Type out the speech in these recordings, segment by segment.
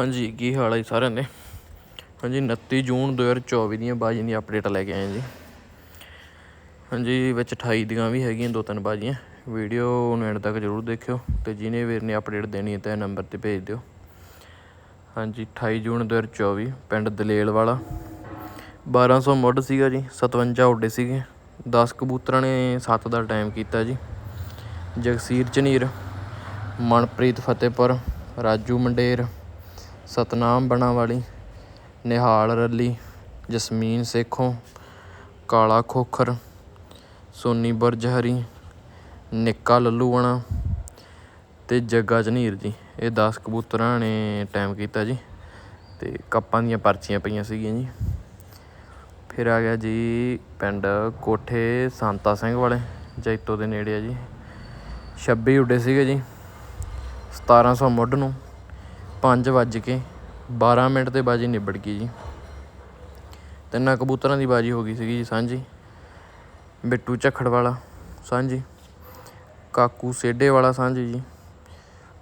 ਹਾਂਜੀ, ਕੀ ਹਾਲ ਹੈ ਸਾਰਿਆਂ ਦੇ? ਹਾਂਜੀ 29 ਜੂਨ 2024 ਦੀਆਂ ਬਾਜੀਆਂ ਦੀ ਅਪਡੇਟ ਲੈ ਕੇ ਆਏ ਜੀ। ਹਾਂਜੀ, ਵਿੱਚ 28 ਦੀਆਂ ਵੀ ਹੈਗੀਆਂ, ਦੋ ਤਿੰਨ ਬਾਜੀਆਂ। ਵੀਡੀਓ ਨੂੰ ਐਂਡ ਤੱਕ ਜ਼ਰੂਰ ਦੇਖਿਓ ਤੇ ਜਿਹਨੇ ਵੀਰ ਨੇ ਅਪਡੇਟ ਦੇਣੀ ਹੈ ਤਾਂ ਇਹ ਨੰਬਰ ਤੇ ਭੇਜ ਦਿਓ। ਹਾਂਜੀ 28 ਜੂਨ 2024 ਪਿੰਡ ਦਲੇਲ ਵਾਲਾ। 1200 ਮੁੱਢ ਸੀਗਾ ਜੀ 57 ਉੱਡੇ ਸੀਗੇ। 10 ਕਬੂਤਰਾਂ ਨੇ 7 ਦਾ ਟਾਈਮ ਕੀਤਾ ਜੀ। ਜਗਸੀਰ ਝਨੀਰ ਮਨਪ੍ਰੀਤ ਫਤਿਹਪੁਰ, ਰਾਜੂ ਮੰਡੇਰ ਸਤਨਾਮ ਬਣਾ ਵਾਲੀ ਨਿਹਾਲ ਰੱਲੀ, ਜਸਮੀਨ ਸੇਖੋਂ, ਕਾਲਾ ਖੋਖਰ, ਸੋਨੀ ਬੁਰਜਹਰੀ, ਨਿੱਕਾ ਲੱਲੂਆਣਾ ਤੇ ਜੱਗਾ ਝਨੀਰ ਜੀ। ਇਹ 10 ਕਬੂਤਰਾਂ ਨੇ ਟਾਈਮ ਕੀਤਾ ਜੀ ਤੇ ਕੱਪਾਂ ਦੀਆਂ ਪਰਚੀਆਂ ਪਈਆਂ ਸੀਗੀਆਂ ਜੀ। ਫਿਰ ਆ ਗਿਆ ਜੀ ਪਿੰਡ ਕੋਠੇ ਸੰਤਾ ਸਿੰਘ ਵਾਲੇ, ਜੈਤੋ ਦੇ ਨੇੜੇ ਆ ਜੀ। 26 ਉੱਡੇ ਸੀਗੇ ਜੀ 1700 ਮੁੱਢ ਨੂੰ। ਪੰਜ ਵੱਜ ਕੇ 12 ਮਿੰਟ ਤੇ ਬਾਜੀ ਨਿਬੜ ਗਈ ਜੀ। ਤਿੰਨਾਂ ਕਬੂਤਰਾਂ ਦੀ ਬਾਜੀ ਹੋ ਗਈ ਸੀਗੀ ਜੀ ਸਾਂਝੀ। ਬਿੱਟੂ ਝੱਖੜ ਵਾਲਾ ਸਾਂਝੀ। ਕਾਕੂ ਸੇਡੇ ਵਾਲਾ ਸਾਂਝੀ ਜੀ।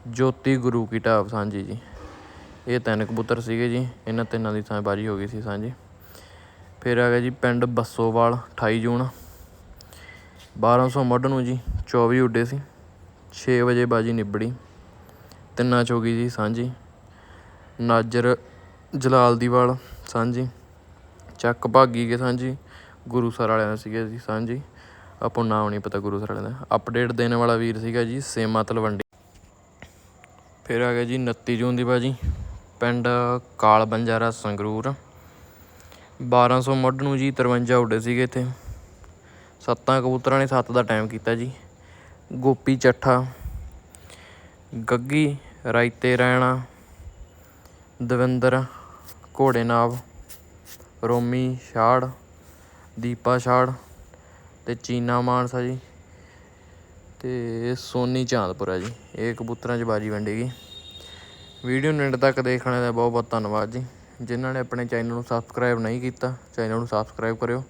ਜੋਤੀ ਗੁਰੂ ਕੀ ਢਾਬ ਸਾਂਝੀ ਜੀ। ਇਹ ਤਿੰਨ ਕਬੂਤਰ ਸੀਗੇ ਜੀ। ਇਹਨਾਂ ਤਿੰਨਾਂ ਦੀ ਸਾਂ ਬਾਜੀ ਹੋ ਗਈ ਸੀ ਸਾਂਝੀ। ਫਿਰ ਆ ਗਿਆ ਜੀ ਪਿੰਡ ਬੱਸੋਵਾਲ 28 ਜੂਨ। 1200 ਮੁੱਢ ਨੂੰ ਜੀ 24 ਉੱਡੇ ਸੀ। 6 ਵਜੇ ਬਾਜੀ ਨਿਬੜੀ। ਤਿੰਨਾਂ ਚ ਹੋ ਗਈ ਜੀ ਸਾਂਝੀ। ਨਾਜਰ ਜਲਾਲ ਦੀ ਵਾਲ, ਸਾਂਝੀ। ਚੱਕ ਭਾਗੀ ਕੇ ਸਾਂਝੀ। ਗੁਰੂਸਰ ਵਾਲਿਆਂ ਦਾ ਸੀਗਾ ਜੀ, ਸਾਂਝੀ। ਆਪਾਂ ਨੂੰ ਨਾਮ ਨਹੀਂ ਪਤਾ ਗੁਰੂਸਰ ਵਾਲਿਆਂ ਦਾ। ਅਪਡੇਟ ਦੇਣ ਵਾਲਾ ਵੀਰ ਸੀਗਾ ਜੀ, ਸੇਮਾ ਤਲਵੰਡੀ। ਫਿਰ ਆ ਗਿਆ ਜੀ 29 ਜੂਨ ਦੀ ਬਾਜੀ। ਪਿੰਡ ਕਾਲ ਬੰਜਾਰਾ ਸੰਗਰੂਰ। 1200 ਮੁੱਢ ਨੂੰ ਜੀ 53 ਉੱਡੇ ਸੀਗੇ ਇੱਥੇ। ਸੱਤਾਂ ਕਬੂਤਰਾਂ ਨੇ ਸੱਤ ਦਾ ਟਾਈਮ ਕੀਤਾ ਜੀ। ਗੋਪੀ ਚੱਠਾ, ਗੱਗੀ, ਰਾਇਤੇ ਰਹਿਣਾ ਦਵਿੰਦਰ, ਘੋੜੇਨਾਵ, ਰੋਮੀ ਛਾੜ, ਦੀਪਾ ਛਾੜ ਅਤੇ ਚੀਨਾ ਮਾਨਸਾ ਜੀ ਅਤੇ ਸੋਨੀ ਚਾਂਦਪੁਰਾ ਜੀ। ਇਹ ਕਬੂਤਰਾਂ 'ਚ ਬਾਜੀ ਵੰਡੀ ਗਈ। ਵੀਡੀਓ ਨੂੰ ਐਂਡ ਤੱਕ ਦੇਖਣ ਦਾ ਬਹੁਤ ਬਹੁਤ ਧੰਨਵਾਦ ਜੀ। ਜਿਨ੍ਹਾਂ ਨੇ ਆਪਣੇ ਚੈਨਲ ਨੂੰ ਸਬਸਕ੍ਰਾਈਬ ਨਹੀਂ ਕੀਤਾ, ਚੈਨਲ ਨੂੰ ਸਬਸਕ੍ਰਾਈਬ ਕਰਿਓ।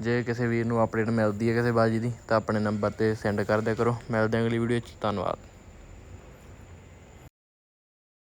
ਜੇ ਕਿਸੇ ਵੀਰ ਨੂੰ ਅਪਡੇਟ ਮਿਲਦੀ ਹੈ ਕਿਸੇ ਬਾਜੀ ਦੀ, ਤਾਂ ਆਪਣੇ ਨੰਬਰ ਤੇ ਸੈਂਡ ਕਰ ਦਿਆ ਕਰੋ। ਮਿਲਦੇ ਹਾਂ ਅਗਲੀ ਵੀਡੀਓ 'ਚ। ਧੰਨਵਾਦ।